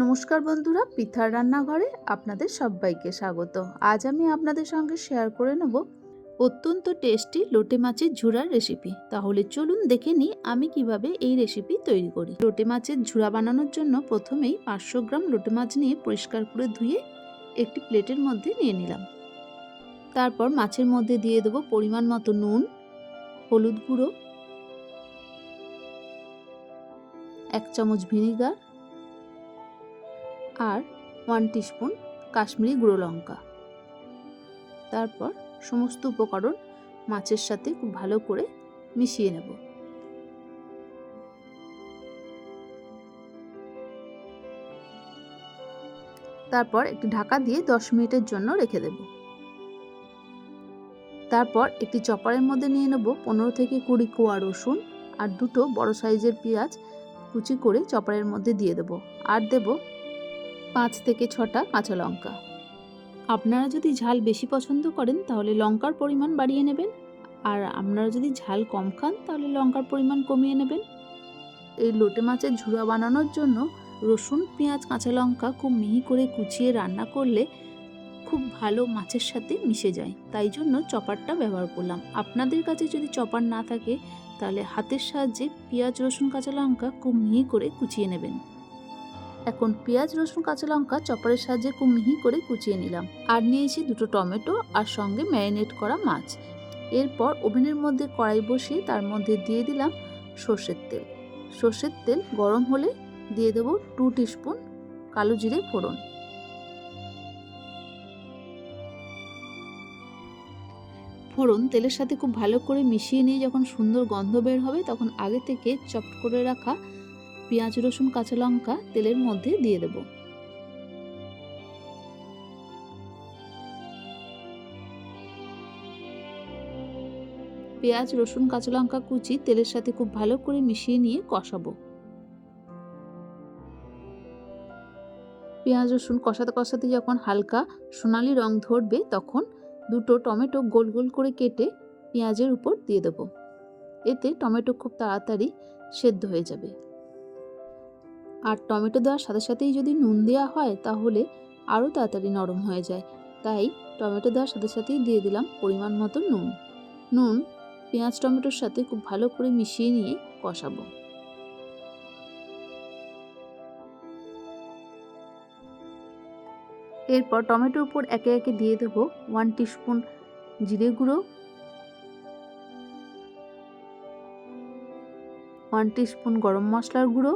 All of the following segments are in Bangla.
নমস্কার বন্ধুরা পিঠার রান্নাঘরে আপনাদের সবাইকে স্বাগত। আজ আমি আপনাদের সঙ্গে শেয়ার করে নেব অত্যন্ত টেস্টি লোটে মাছের ঝুড়ার রেসিপি তাহলে চলুন দেখে নিই আমি কীভাবে এই রেসিপি তৈরি করি। লোটে মাছের ঝুড়া বানানোর জন্য প্রথমেই পাঁচশো গ্রাম লোটে মাছ নিয়ে পরিষ্কার করে ধুয়ে একটি প্লেটের মধ্যে নিয়ে নিলাম। তারপর মাছের মধ্যে দিয়ে দেবো পরিমাণ মতো নুন, হলুদ গুঁড়ো, এক চামচ ভিনিগার আর ওয়ান টিস্পুন কাশ্মীরি গুঁড়ো লঙ্কা। তারপর সমস্ত উপকরণ মাছের সাথে খুব ভালো করে মিশিয়ে নেব। তারপর একটি ঢাকা দিয়ে দশ মিনিটের জন্য রেখে দেব। তারপর একটি চপারের মধ্যে নিয়ে নেব পনেরো থেকে কুড়ি কোয়া রসুন আর দুটো বড় সাইজের পেঁয়াজ কুচি করে চপারের মধ্যে দিয়ে দেব। আর দেব পাঁচ থেকে ছটা কাঁচা লঙ্কা। আপনারা যদি ঝাল বেশি পছন্দ করেন তাহলে লঙ্কার পরিমাণ বাড়িয়ে নেবেন। আর আপনারা যদি ঝাল কম খান তাহলে লঙ্কার পরিমাণ কমিয়ে নেবেন। এই লোটে মাছের ঝুড়া বানানোর জন্য রসুন পেঁয়াজ কাঁচা লঙ্কা খুব মিহি করে কুচিয়ে রান্না করলে খুব ভালো মাছের সাথে মিশে যায়। তাই জন্য চপারটা ব্যবহার করলাম। আপনাদের কাছে যদি চপার না থাকে তাহলে হাতের সাহায্যে পেঁয়াজ রসুন কাঁচা লঙ্কা খুব মিহি করে কুচিয়ে নেবেন। এখন পেঁয়াজ, রসুন, কাঁচা লঙ্কা চপারের সাহায্যে খুব মিহি করে কুচিয়ে নিলাম। আর নিয়েছি দুটো টমেটো আর সঙ্গে ম্যারিনেট করা মাছ। এরপর ওভেনের মধ্যে কড়াই বসিয়ে তার মধ্যে দিয়ে দিলাম সর্ষের তেল। সর্ষের তেল গরম হলে দিয়ে দেবো টু টিস্পুন কালো জিরে ফোড়ন। ফোড়ন তেলের সাথে খুব ভালো করে মিশিয়ে নিয়ে যখন সুন্দর গন্ধ বের হবে তখন আগে থেকে চপ করে রাখা পেঁয়াজ, রসুন, কাঁচা লঙ্কা তেলের মধ্যে দিয়ে দেব। পেঁয়াজ, রসুন, কাঁচা লঙ্কা কুচি তেলের সাথে খুব ভালো করে মিশিয়ে নিয়ে কষাবো। পেঁয়াজ, রসুন কষাতে কষাতে যখন হালকা সোনালি রং ধরবে, তখন দুটো টমেটো গোল গোল করে কেটে পেঁয়াজের উপর দিয়ে দেব। এতে টমেটো খুব তাড়াতাড়ি সেদ্ধ হয়ে যাবে। আর টমেটো দেওয়ার সাথে সাথেই যদি নুন দেওয়া হয় তাহলে আরও তাড়াতাড়ি নরম হয়ে যায়। তাই টমেটো দেওয়ার সাথে সাথেই দিয়ে দিলাম পরিমাণ মতো নুন। নুন, পেঁয়াজ, টমেটোর সাথে খুব ভালো করে মিশিয়ে নিয়ে কষাবো। এরপর টমেটোর উপর একে একে দিয়ে দেব ওয়ান টিস্পুন জিরে গুঁড়ো। ওয়ান টিস্পুন গরম মশলার গুঁড়ো।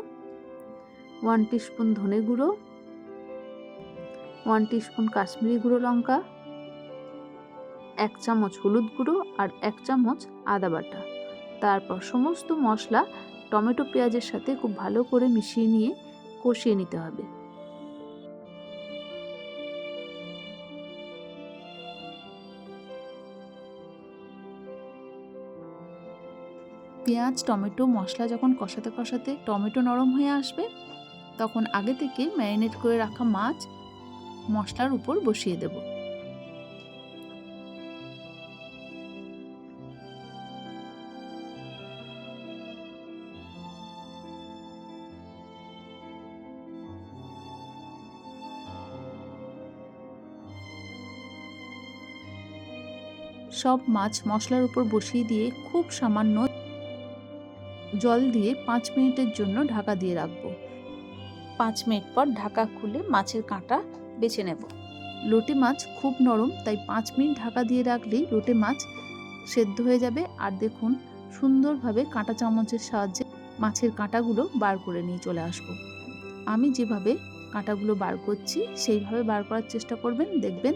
ওয়ান টিস্পুন ধনে গুঁড়ো, ওয়ান টিস্পুন কাশ্মীরি গুঁড়ো লঙ্কা, এক চামচ হলুদ গুঁড়ো আর এক চামচ আদা বাটা। তারপর সমস্ত মশলা টমেটো পেঁয়াজের সাথে খুব ভালো করে মিশিয়ে নিয়ে কষিয়ে নিতে হবে। পেঁয়াজ, টমেটো, মশলা যখন কষাতে কষাতে টমেটো নরম হয়ে আসবে তখন আগে থেকে ম্যারিনেট করে রাখা মাছ মশলার উপর বসিয়ে দেব। সব মাছ মশলার উপর বসিয়ে দিয়ে খুব সামান্য জল দিয়ে পাঁচ মিনিটের জন্য ঢাকা দিয়ে রাখব। পাঁচ মিনিট পর ঢাকা খুলে মাছের কাঁটা বেছে নেব। লোটে মাছ খুব নরম, তাই পাঁচ মিনিট ঢাকা দিয়ে রাখলেই লোটে মাছ সেদ্ধ হয়ে যাবে। আর দেখুন, সুন্দরভাবে কাঁটা চামচের সাহায্যে মাছের কাঁটাগুলো বার করে নিয়ে চলে আসব। আমি যেভাবে কাঁটাগুলো বার করছি, সেইভাবে বার করার চেষ্টা করবেন। দেখবেন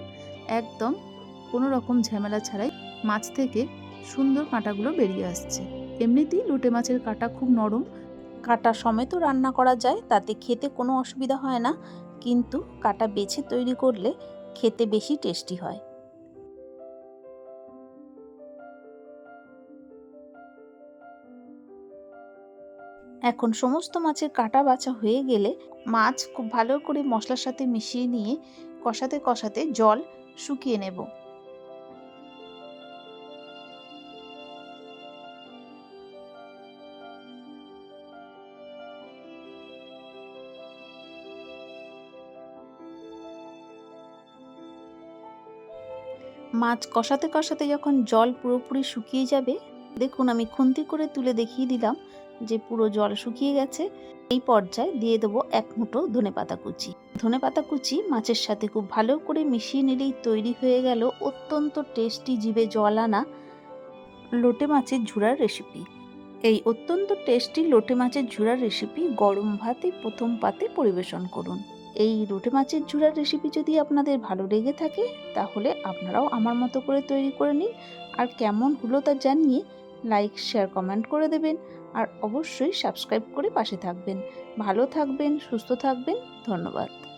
একদম কোনো রকম ঝামেলা ছাড়াই মাছ থেকে সুন্দর কাঁটাগুলো বেরিয়ে আসছে। এমনিতেই লোটে মাছের কাঁটা খুব নরম কাঁটা সমেতও রান্না করা যায়, তাতে খেতে কোনো অসুবিধা হয় না। কিন্তু কাঁটা বেছে তৈরি করলে খেতে বেশি টেস্টি হয়। এখন সমস্ত মাছের কাটা বাছা হয়ে গেলে মাছ খুব ভালো করে মশলার সাথে মিশিয়ে নিয়ে কষাতে কষাতে জল শুকিয়ে নেব। মাছ কষাতে কষাতে যখন জল পুরোপুরি শুকিয়ে যাবে, দেখুন আমি খুন্তি করে তুলে দেখিয়ে দিলাম যে পুরো জল শুকিয়ে গেছে। এই পর্যায়ে দিয়ে দেবো এক মুঠো ধনে পাতা কুচি। ধনে পাতা কুচি মাছের সাথে খুব ভালো করে মিশিয়ে নিলেই তৈরি হয়ে গেল অত্যন্ত টেস্টি জিভে জল আনা লোটে মাছের ঝুড়ার রেসিপি এই অত্যন্ত টেস্টি লোটে মাছের ঝুড়ার রেসিপি গরম ভাতে, প্রথম পাতে পরিবেশন করুন। এই রুটে মাছের ঝুড়ার রেসিপি যদি আপনাদের ভালো লেগে থাকে, তাহলে আপনারাও আমার মতো করে তৈরি করে নিন। আর কেমন হলো তা জানিয়ে লাইক শেয়ার কমেন্ট করে দেবেন। আর অবশ্যই সাবস্ক্রাইব করে পাশে থাকবেন। ভালো থাকবেন, সুস্থ থাকবেন। ধন্যবাদ।